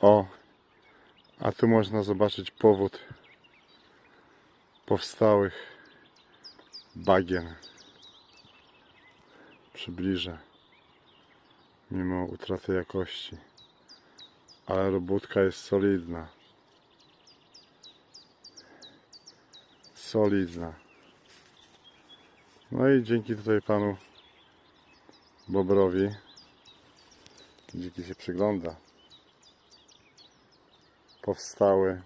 O, a tu można zobaczyć powód powstałych bagien. Przybliżę, mimo utraty jakości. Ale robótka jest solidna. Solidna. No i dzięki tutaj panu Bobrowi dziki się przygląda powstały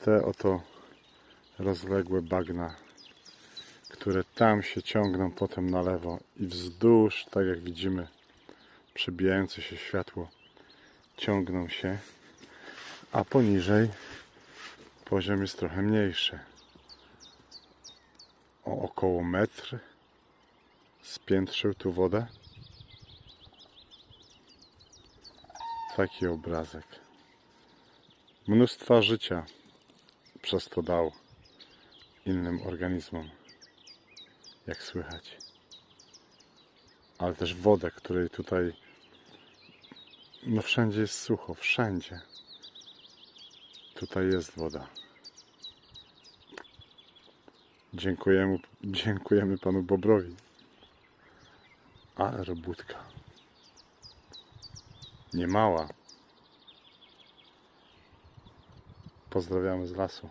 te oto rozległe bagna, które tam się ciągną potem na lewo i wzdłuż, tak jak widzimy, przebijające się światło ciągną się, a poniżej poziom jest trochę mniejszy. O około metr spiętrzył tu wodę. Taki obrazek. Mnóstwa życia przez to dał innym organizmom, jak słychać. Ale też wodę, której tutaj no wszędzie jest sucho, wszędzie. Tutaj jest woda. Dziękujemy, dziękujemy panu Bobrowi. Ale robótka. Nie mała. Pozdrawiamy z lasu.